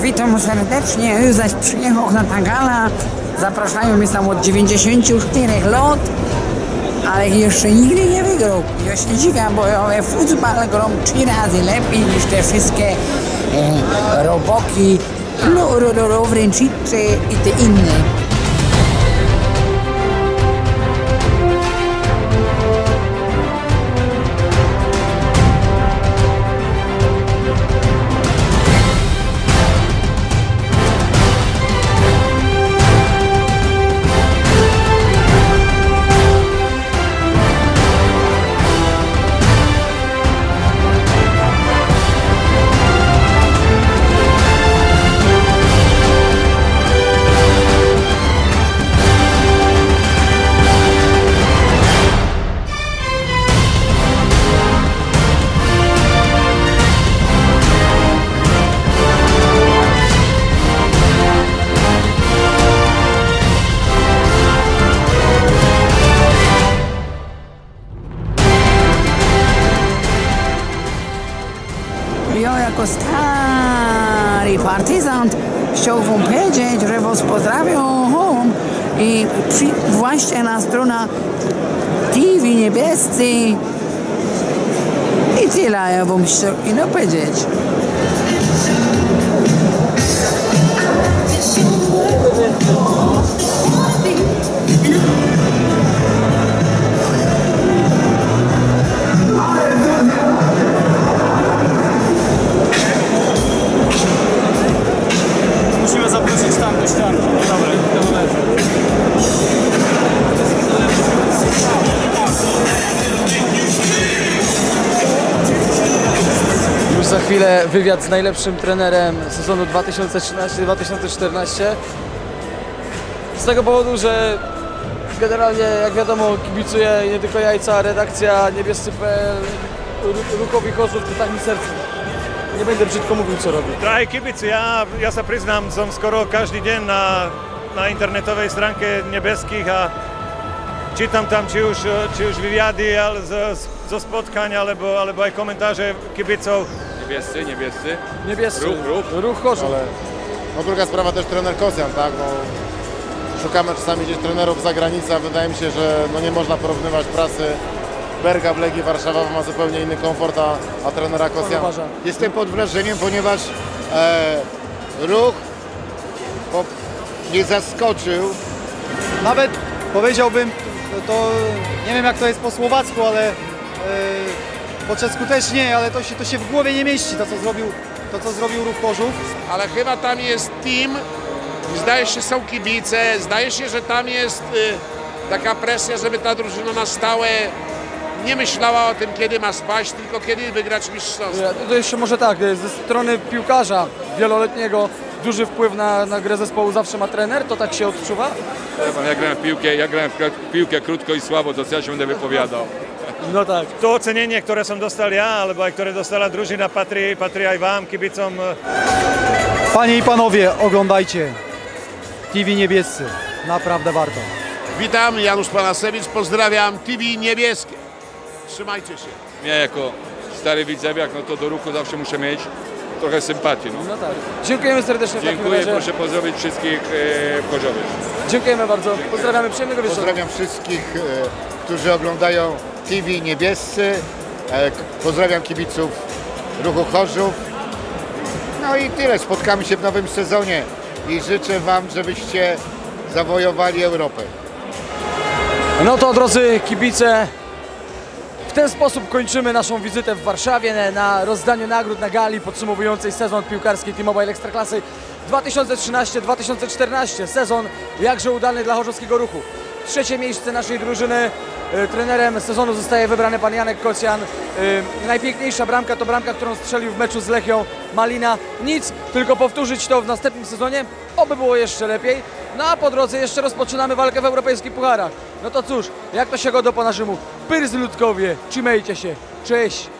Witam serdecznie, zaś przyjechał na ta gala. Zapraszają mnie tam od 94 lat, ale jeszcze nigdy nie wygrał. Ja się dziwię, bo ja futbol gram trzy razy lepiej niż te wszystkie e, roboki, no, i te inne. Jako stary partyzant chciałbym powiedzieć, że was pozdrawiam i przy, właśnie na strona TV Niebiescy i tyle ja bym chciał ino powiedzieć. Chwilę wywiad z najlepszym trenerem sezonu 2013-2014. Z tego powodu, że generalnie, jak wiadomo, kibicuję nie tylko jajca, redakcja niebiescy.pl, Ru- Rukowi Chorzów, to tak mi serce. Nie będę brzydko mówił, co robi. Drahí kibici, ja, ja sa priznám, som skoro každý deň na, na internetovej stránke Nebeských a čítam tam či už, či už vyviady ale z, z, zo spotkań, alebo, alebo aj komentáře kibicov. Niebiescy, niebiescy. Niebiescy. Ruch, ruch. Ruch Chorzów. Ale no druga sprawa też trener Kosjan, tak? No, szukamy czasami gdzieś trenerów za granicą, a wydaje mi się, że no, nie można porównywać pracy Berga w Legii Warszawa, ma zupełnie inny komfort, a, a trenera Kosjan. Jestem pod wrażeniem, ponieważ e, ruch po, mnie zaskoczył. Nawet powiedziałbym, to nie wiem jak to jest po słowacku, ale e, po czesku też nie, ale to się, to się w głowie nie mieści, to co zrobił, to, co zrobił Ruch Chorzów. Ale chyba tam jest team, zdaje się są kibice, zdaje się, że tam jest y, taka presja, żeby ta drużyna na stałe nie myślała o tym, kiedy ma spaść, tylko kiedy wygrać mistrzostwo. To jeszcze może tak, ze strony piłkarza wieloletniego duży wpływ na, na grę zespołu zawsze ma trener, to tak się odczuwa? Ja grałem w piłkę, ja grałem w piłkę krótko i słabo, to co ja się będę wypowiadał. No tak. To ocenenie, ktoré som dostal ja, alebo aj ktoré dostala družina, patrí, patrí aj vám, kibicom. Panie i panowie, oglądajcie TV Niebiescy, naprawdę warto. Witam, Janusz Panasewicz, pozdrawiam TV Niebieskie. Trzymajcie się. Ja jako stary widzewiak, no to do ruchu zawsze muszę mieć trochę sympatii. No. No tak. Dziękujemy serdecznie w takim Dziękuję, razie. proszę pozdrowić wszystkich e, w Chorzowie. Dziękujemy bardzo. Pozdrawiamy przyjemnego wieczoru. Pozdrawiam wszystkich, e, którzy oglądają TV Niebiescy. E, pozdrawiam kibiców ruchu Chorzów. No i tyle. Spotkamy się w nowym sezonie i życzę Wam, żebyście zawojowali Europę. No to drodzy kibice, w ten sposób kończymy naszą wizytę w Warszawie na rozdaniu nagród na gali podsumowującej sezon piłkarski T-Mobile Ekstraklasy 2013-2014. Sezon jakże udany dla chorzowskiego ruchu. Trzecie miejsce naszej drużyny. E, Trenerem sezonu zostaje wybrany pan Janek Kocjan. E, Najpiękniejsza bramka to bramka, którą strzelił w meczu z Lechią Malina. Nic, tylko powtórzyć to w następnym sezonie, oby było jeszcze lepiej. No a po drodze jeszcze rozpoczynamy walkę w europejskich pucharach. No to cóż, jak to się godo po naszemu? Pyrzy ludkowie, trzymajcie się, cześć!